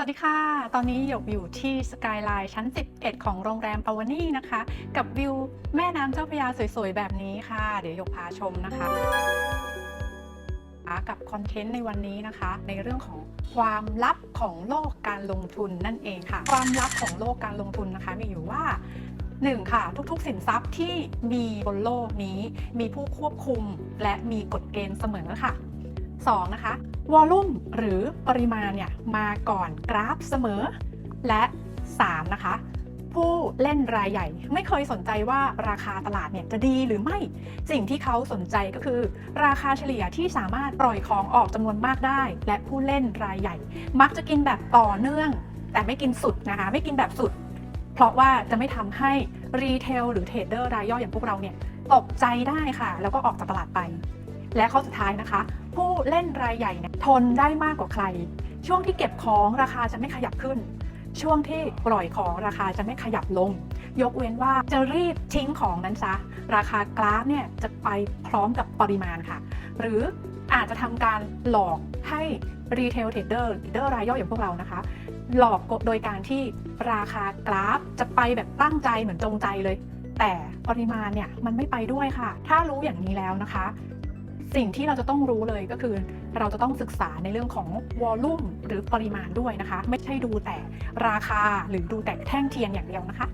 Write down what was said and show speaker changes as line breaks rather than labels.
สวัสดีค่ะ ตอนนี้หยกอยู่ที่สกายไลน์ชั้น 11 ของโรงแรมอวานี่นะคะ กับวิวแม่น้ำเจ้าพระยาสวยๆ แบบนี้ค่ะ เดี๋ยวหยกพาชมนะคะ กับคอนเทนต์ในวันนี้นะคะ ในเรื่องของความลับของโลกการลงทุนนั่นเองค่ะ ความลับของโลกการลงทุนนะคะ มีอยู่ว่า 1. ค่ะทุกๆ สินทรัพย์ที่มีบนโลกนี้ มีผู้ควบคุมและมีกฎเกณฑ์เสมอค่ะ 2. นะคะวอลลุ่มหรือปริมาณเนี่ยมาก่อนกราฟเสมอ และ 3. นะคะ ผู้เล่นรายใหญ่ไม่เคยสนใจว่าราคาตลาดเนี่ยจะดีหรือไม่ สิ่งที่เขาสนใจก็คือ ราคาเฉลี่ยที่สามารถปล่อยของออกจำนวนมากได้ และผู้เล่นรายใหญ่ มักจะกินแบบต่อเนื่อง แต่ไม่กินสุดนะคะ ไม่กินแบบสุด เพราะว่าจะไม่ทำให้รีเทลหรือเทรดเดอร์รายย่อยอย่างพวกเราเนี่ยตกใจได้ค่ะ แล้วก็ออกจากตลาดไป และข้อสุดท้ายนะคะ ผู้เล่นรายใหญ่เนี่ยทนได้มากกว่าใคร ช่วงที่เก็บของราคาจะไม่ขยับขึ้น ช่วงที่ปล่อยของราคาจะไม่ขยับลง ยกเว้นว่าจะรีบทิ้งของนั้นซะ ราคากราฟเนี่ยจะไปพร้อมกับปริมาณค่ะ หรืออาจจะทำการหลอกให้รีเทลเทรดเดอร์เดอร์รายย่อยอย่างพวกเรานะคะ หลอกโดยการที่ราคากราฟจะไปแบบตั้งใจเหมือนจงใจเลย แต่ปริมาณเนี่ยมันไม่ไปด้วยค่ะ ถ้ารู้อย่างนี้แล้วนะคะ สิ่งที่เราจะต้องรู้เลยก็คือ เราจะต้องศึกษาในเรื่องของวอลลุ่มหรือปริมาณด้วยนะคะ ไม่ใช่ดูแต่ราคาหรือดูแต่แท่งเทียนอย่างเดียวนะคะ